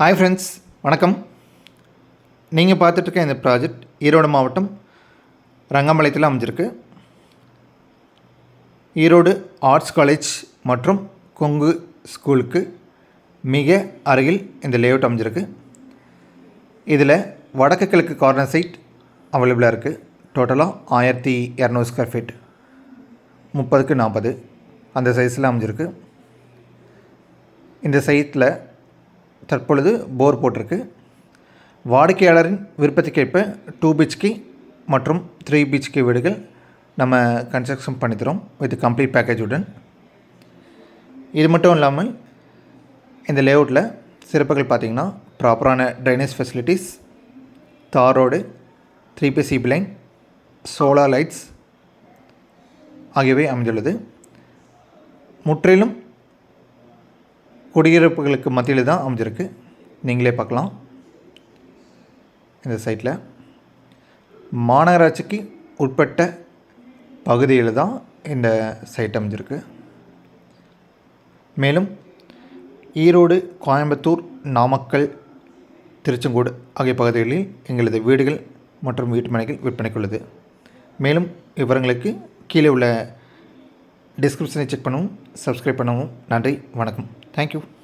Hi friends வணக்கம். நீங்கள் பார்த்துட்ருக்க இந்த ப்ராஜெக்ட் ஈரோடு மாவட்டம் ரங்கம்பாளையத்தில் அமைஞ்சிருக்கு. ஈரோடு ஆர்ட்ஸ் காலேஜ் மற்றும் கொங்கு ஸ்கூலுக்கு மிக அருகில் இந்த லேஅவுட் அமைஞ்சிருக்கு. இதில் வடக்கு கிழக்கு கார்னர் சைட் அவைலபிளாக இருக்குது டோட்டலாக ஆயிரத்தி இரநூறு ஸ்கொயர் ஃபீட் முப்பதுக்கு நாற்பது. அந்த சைஸில் அமைஞ்சிருக்கு. இந்த சைட்டில் தற்பொழுது போர் போட்டிருக்கு. வாடிக்கையாளரின் விருப்பத்துக்கேற்ப டூ பிஹெச்கே மற்றும் த்ரீ பிஹெச்கே வீடுகள் நம்ம கன்ஸ்ட்ரக்ஷன் பண்ணித்தரோம் வித் கம்ப்ளீட் பேக்கேஜுடன் இது மட்டும் இல்லாமல் இந்த லேஅவுட்டில் சிறப்புகள் பார்த்திங்கன்னா ப்ராப்பரான ட்ரைனேஜ் ஃபெசிலிட்டிஸ் தார் road three P CB line solar lights ஆகியவை அமைந்துள்ளது. முற்றிலும் குடியிருப்புகளுக்கு மத்தியில் தான் அமைஞ்சிருக்கு. நீங்களே பார்க்கலாம். இந்த சைட்டில் மாநகராட்சிக்கு உட்பட்ட பகுதியில் தான் இந்த சைட் அமைஞ்சிருக்கு. மேலும் ஈரோடு கோயம்புத்தூர் நாமக்கல் திருச்செங்கோடு ஆகிய பகுதிகளில் எங்களது வீடுகள் மற்றும் வீட்டுமனைகள் விற்பனைக்கு உள்ளது மேலும் விவரங்களுக்கு கீழே உள்ள டிஸ்கிரிப்ஷனை செக் பண்ணவும் சப்ஸ்கிரைப் பண்ணவும் நன்றி வணக்கம். Thank you.